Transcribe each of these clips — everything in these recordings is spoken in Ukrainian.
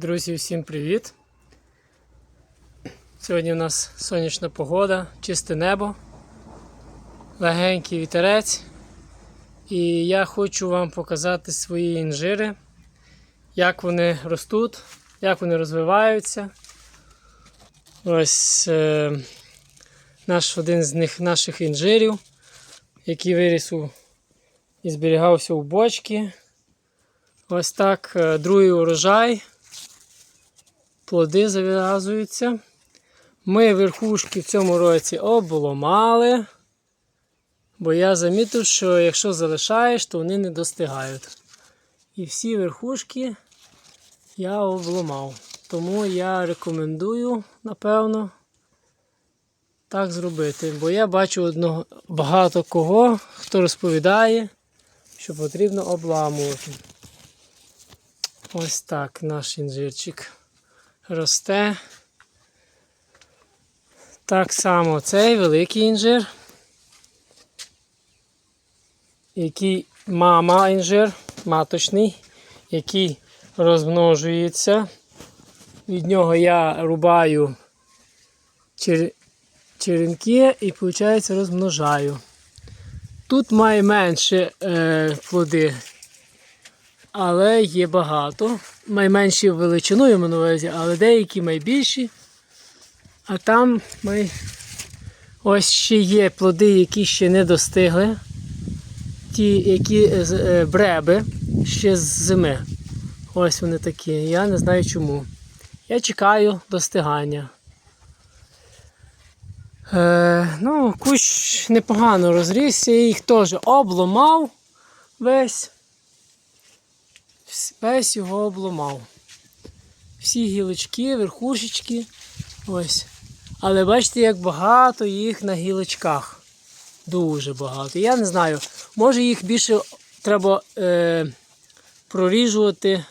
Друзі, всім привіт! Сьогодні у нас сонячна погода, чисте небо, легенький вітерець. І я хочу вам показати свої інжири, як вони ростуть, як вони розвиваються. Ось е, наш один з них наших інжирів, який виріс у, і зберігався у бочці. Ось так, е, другий урожай. Плоди зав'язуються. Ми верхушки в цьому році обломали, бо я замітив, що якщо залишаєш, то вони не достигають. І всі верхушки я обломав. Тому я рекомендую, напевно, так зробити. Бо я бачу одного, багато кого, хто розповідає, що потрібно обламувати. Ось так наш інжирчик росте. Так само цей великий інжир, який мама інжир, маточний, який розмножується. Від нього я рубаю чер... черенки і, виходить, розмножаю. Тут має менше е, плоди, але є багато. Найменші величиною на увазі, але деякі найбільші. А там ми ось ще є плоди, які ще не достигли. Ті, які е, е, бреби ще з зими. Ось вони такі. Я не знаю чому. Я чекаю достигання. Е, ну, кущ непогано розрісся, їх теж обломав весь. Весь його обломав. Всі гілочки, верхушечки. Ось. Але бачите, як багато їх на гілочках. Дуже багато. Я не знаю, може їх більше треба е, проріжувати,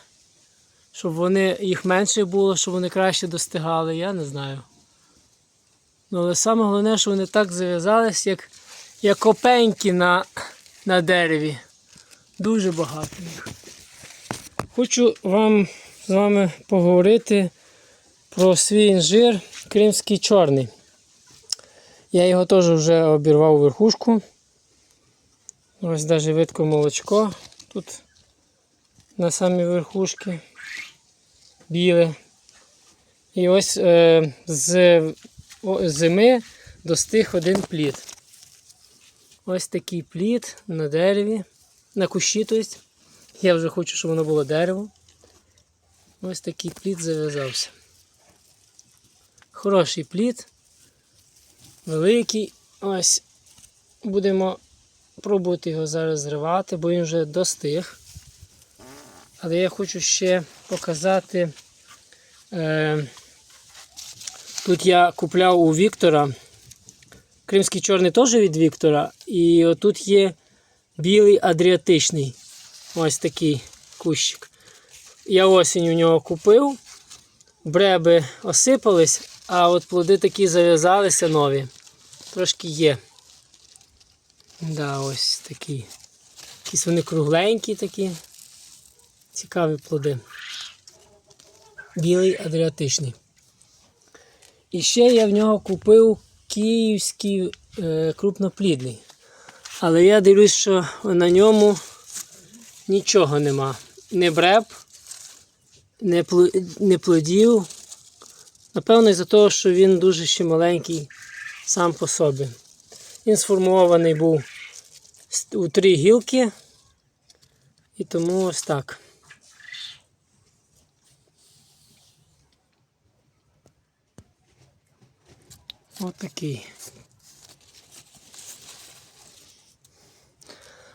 щоб вони їх менше було, щоб вони краще достигали. Я не знаю. Ну, але саме головне, що вони так зав'язались, як, як копеньки на, на дереві. Дуже багато їх. Хочу вам з вами поговорити про свій інжир кримський чорний. Я його теж вже обірвав верхушку. Ось навіть видко молочко тут на самій верхушці біле. І ось е, з зими достиг один плід. Ось такий плід на дереві, на кущі, тобто. Я вже хочу, щоб воно було дерево. Ось такий плід зав'язався. Хороший плід. Великий. Ось будемо пробувати його зараз зривати, бо він вже достиг. Але я хочу ще показати. Е, тут я купляв у Віктора. Кримський чорний теж від Віктора. І отут є білий адріатичний. Ось такий кущик. Я осінь у нього купив. Бреби осипались, а от плоди такі зав'язалися нові. Трошки є. Да, ось такі. Якісь вони кругленькі такі. Цікаві плоди. Білий адріатичний. І ще я в нього купив київський е, крупноплідний. Але я дивлюсь, що на ньому нічого нема. Не бреб, не, плодів. Напевно, із-за того, що він дуже ще маленький сам по собі. Він сформований був у три гілки. І тому ось так. Ось такий.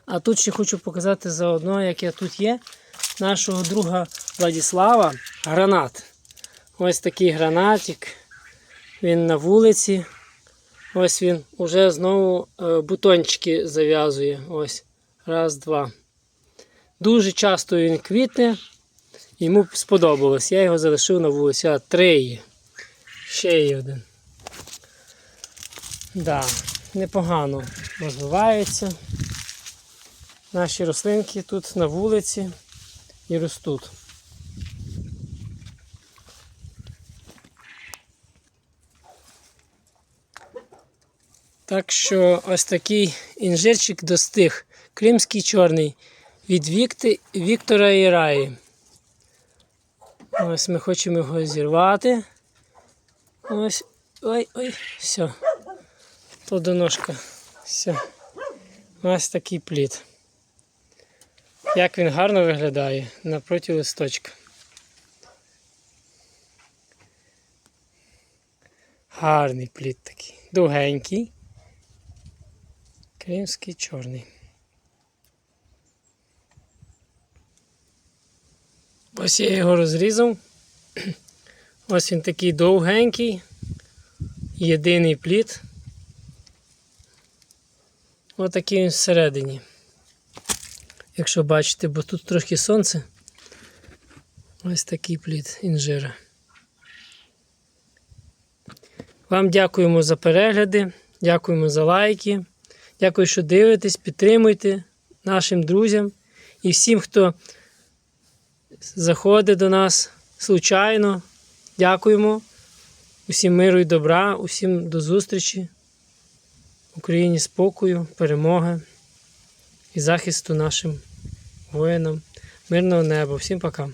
А тут ще хочу показати заодно, яке тут є нашого друга Владіслава гранат. Ось такий гранатик. Він на вулиці. Ось він уже знову е, бутончики зав'язує. Ось. Раз, два. Дуже часто він квітне. Йому сподобалось. Я його залишив на вулиці. А три. Ще є один. Да, непогано розвивається наші рослинки тут на вулиці і ростуть. Так що ось такий інжирчик достиг. Кримський чорний від Вікти, Віктора Іраї. Ось ми хочемо його зірвати. Ось. Ой-ой, все. Плодоножка. Все. Ось такий плід. Як він гарно виглядає напроти листочка. Гарний плід такий. Довгенький. Кримський чорний. Ось я його розрізав. Ось він такий довгенький. Єдиний плід. Ось такий він всередині. Якщо бачите, бо тут трохи сонце. Ось такий плід інжира. Вам дякуємо за перегляди, дякуємо за лайки. Дякую, що дивитесь, підтримуйте нашим друзям і всім, хто заходить до нас случайно. Дякуємо. Усім миру і добра, усім до зустрічі. Україні спокою, перемоги і захисту нашим воїнам. Мирного неба. Всім пока.